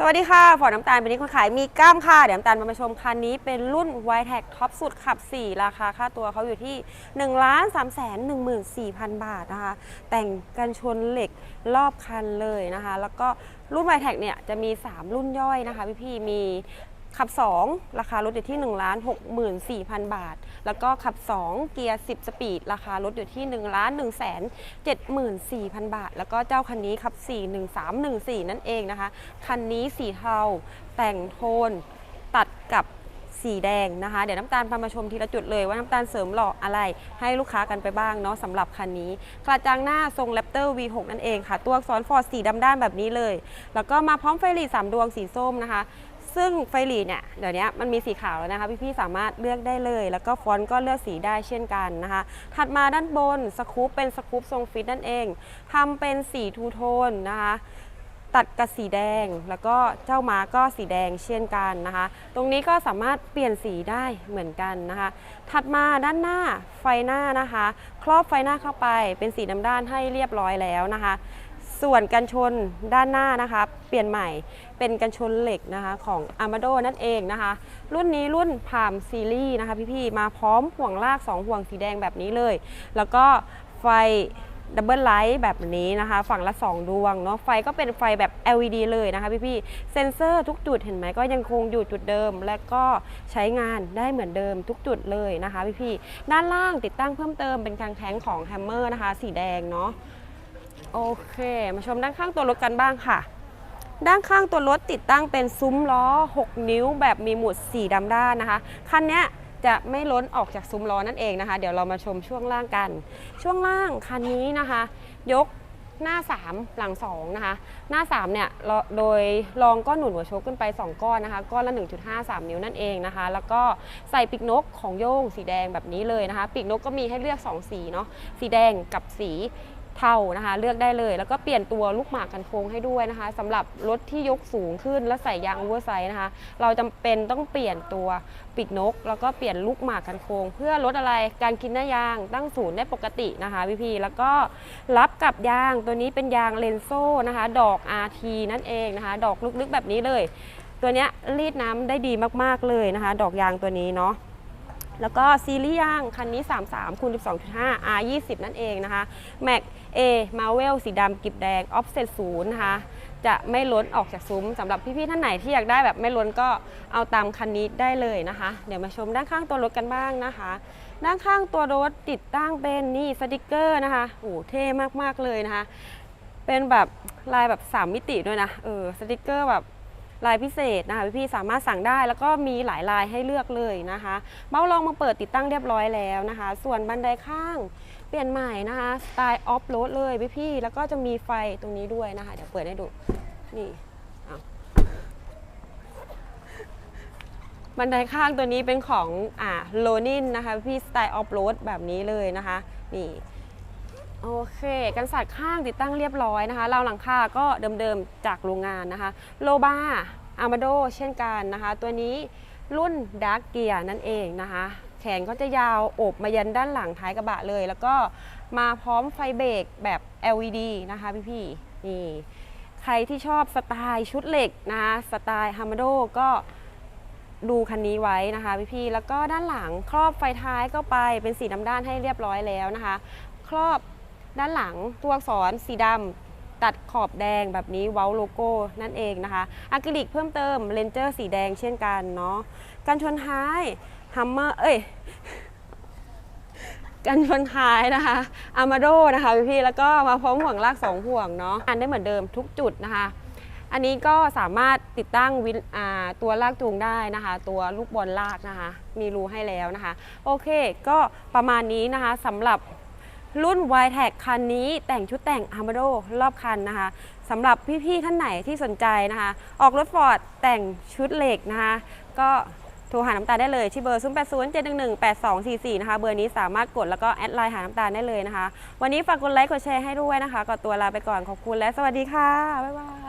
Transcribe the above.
สวัสดีค่ะ ฟอร์ดน้ำตาลเป็นนี้คนขายมีกล้ามค่ะ เดี๋ยวน้ำตาลมาชมคันนี้เป็นรุ่น y t e c ท็อปสุดขับ 4 ราคาค่าตัวเขาอยู่ที่ 1 3 1 4 0 0 0 บาทนะคะ แต่งกันชนเหล็กรอบคันเลยนะคะ แล้วก็รุ่น y t e c เนี่ยจะมี 3 รุ่นย่อยนะคะพี่ๆมี ขับ 2 ราคารถอยู่ที่1 6 4 0 0 0 บาท แล้วก็ขับ 2 เกียร์ 10 สปีด ราคารถอยู่ที่1 1 7 4 0 0 0 บาท แล้วก็เจ้าคันนี้ขับ 4 1 3 1 4 นั่นเองนะคะ คันนี้สีเทา แต่งโทน ตัดกับสีแดงนะคะ เดี๋ยวน้ำตาลพามาชมทีละจุดเลยว่าน้ำตาลเสริมหล่ออะไร ให้ลูกค้ากันไปบ้างเนาะสำหรับคันนี้กระจังหน้าทรง Raptor V6 นั่นเองค่ะ ตัวอักษรฟอร์ดสีดำด้านแบบนี้เลย แล้วก็มาพร้อมไฟหลีดสามดวงสีส้มนะคะ ซึ่งไฟหลีเนี่ยเดี๋ยวนี้มันมีสีขาวแล้วนะคะ พี่ๆสามารถเลือกได้เลย แล้วก็ฟอนต์ก็เลือกสีได้เช่นกันนะคะ ถัดมาด้านบนสกู๊ปเป็นสกู๊ปทรงฟิตนั่นเองทำเป็นสีทูโทนนะคะตัดกับสีแดงแล้วก็เจ้าม้าก็สีแดงเช่นกันนะคะ ตรงนี้ก็สามารถเปลี่ยนสีได้เหมือนกันนะคะ ถัดมาด้านหน้าไฟหน้านะคะ ครอบไฟหน้าเข้าไปเป็นสีดำด้านให้เรียบร้อยแล้วนะคะ ส่วนกันชนด้านหน้านะคะ เปลี่ยนใหม่เป็นกันชนเหล็กนะคะของ Armado นั่นเองนะคะ รุ่นนี้รุ่นพามซีรีส์นะคะพี่ๆมาพร้อมห่วงลาก 2 ห่วงสีแดงแบบนี้เลย แล้วก็ไฟดับเบิลไลท์แบบนี้นะคะ ฝั่งละ 2 ดวงเนาะไฟก็เป็นไฟแบบ LED เลยนะคะพี่ๆเซ็นเซอร์ทุกจุดเห็นไหมก็ยังคงอยู่จุดเดิม และก็ใช้งานได้เหมือนเดิมทุกจุดเลยนะคะพี่ๆด้านล่างติดตั้งเพิ่มเติมเป็นกางแท้งของแฮมเมอร์นะคะ สีแดงเนาะ โอเค มาชมด้านข้างตัวรถกันบ้างค่ะ ด้านข้างตัวรถติดตั้งเป็นซุ้มล้อ 6 นิ้วแบบมีหมุดสีดำด้านนะคะ คันนี้จะไม่ล้นออกจากซุ้มล้อนั่นเองนะคะ เดี๋ยวเรามาชมช่วงล่างกัน ช่วงล่างคันนี้นะคะ ยกหน้า 3 หลัง 2 นะคะ หน้า 3 เนี่ย โดยรองก้อนหนุนหัวโชคขึ้นไป 2 ก้อนนะคะ ก้อนละ 1.53 นิ้วนั่นเองนะคะ แล้วก็ใส่ปีกนกของโย่งสีแดงแบบนี้เลยนะคะ ปีกนกก็มีให้เลือก 2 สีเนาะ สีแดงกับสี เทานะคะ เลือกได้เลย แล้วก็เปลี่ยนตัวลูกหมากกันโค้งให้ด้วยนะคะสำหรับรถที่ยกสูงขึ้นและใส่ยางโอเวอร์ไซส์นะคะ เราจำเป็นต้องเปลี่ยนตัวปีกนก แล้วก็เปลี่ยนลูกหมากกันโค้ง เพื่อลดอะไรการกินหน้ายางตั้งศูนย์ได้ปกตินะคะพี่พีแล้วก็รับกับยางตัวนี้เป็นยางเลนโซ่นะคะ ดอก RT นั่นเองนะคะ ดอกลึกๆแบบนี้เลย ตัวเนี้ยรีดน้ำได้ดีมากๆเลยนะคะ ดอกยางตัวนี้เนาะ แล้วก็ซีรีส์ย่างคันนี้ 33คูณ12.5 R 20นั่นเองนะคะ Mac A Marvel สีดำกิบแดง Offset 0นะคะ จะไม่ล้นออกจากซุ้มสำหรับพี่ๆท่านไหนที่อยากได้แบบไม่ล้นก็เอาตามคันนี้ได้เลยนะคะ เดี๋ยวมาชมด้านข้างตัวรถกันบ้างนะคะ ด้านข้างตัวรถติดตั้งเป็นนี่สติกเกอร์นะคะโอ้เท่มากๆเลยนะคะ เป็นแบบลายแบบ 3 มิติด้วยนะเออสติกเกอร์แบบ ลายพิเศษนะคะพี่ๆสามารถสั่งได้ แล้วก็มีหลายลายให้เลือกเลยนะคะ เบ้าลองมาเปิดติดตั้งเรียบร้อยแล้วนะคะ ส่วนบันไดข้างเปลี่ยนใหม่นะคะสไตล์ออฟโรดเลยพี่ๆแล้วก็จะมีไฟตรงนี้ด้วยนะคะ เดี๋ยวเปิดให้ดูนี่บันไดข้างตัวนี้เป็นของอ่าโลนินนะคะ พี่สไตล์ออฟโรดแบบนี้เลยนะคะ นี่ โอเค กันสาดข้างติดตั้งเรียบร้อยนะคะราวหลังคาก็เดิมๆจากโรงงานนะคะโลบาอามาโดเช่นกันนะคะ ตัวนี้รุ่นดาร์กเกียร์นั่นเองนะคะ แขนก็จะยาวโอบมายันด้านหลังท้ายกระบะเลย แล้วก็มาพร้อมไฟเบรกแบบ LED นะคะพี่ๆนี่ใครที่ชอบสไตล์ชุดเหล็กนะคะสไตล์ฮามาโดก็ดูคันนี้ไว้นะคะพี่ๆแล้วก็ด้านหลังครอบไฟท้ายก็ไปเป็นสีดำด้านให้เรียบร้อยแล้วนะคะ ครอบ ด้านหลังตัวอักษรสีดำตัดขอบแดงแบบนี้เว้าโลโก้นั่นเองนะคะอะคริลิกเพิ่มเติมเลนเจอร์สีแดงเช่นกันเนาะกันชนท้ายฮัมเมอร์เอ้ยกันชนท้ายนะคะอามาโดนะคะพี่ๆแล้วก็มาพร้อมห่วงลากสองห่วงเนาะอันได้เหมือนเดิมทุกจุดนะคะอันนี้ก็สามารถติดตั้งวิตัวลากจูงได้นะคะ ตัวลูกบอลลากนะคะ มีรูให้แล้วนะคะ โอเค ก็ประมาณนี้นะคะสำหรับ รุ่น y t e c คันนี้แต่งชุดแต่ง a r m a d o รอบคันนะคะสำหรับพี่ๆท่านไหนที่สนใจนะคะ ออกรถฟอร์ดแต่งชุดเหล็กนะคะก็โทรหาน้ำตาลได้เลยที่เบอร์ 0 8 0 7 1 1 8 2 4 4 นะคะ เบอร์นี้สามารถกดแล้วก็แอดไลน์หาน้ำตาลได้เลยนะคะ วันนี้ฝากกดไลค์กดแชร์ให้ด้วยนะคะก่อนตัวลาไปก่อนขอบคุณและสวัสดีค่ะ บ๊ายบาย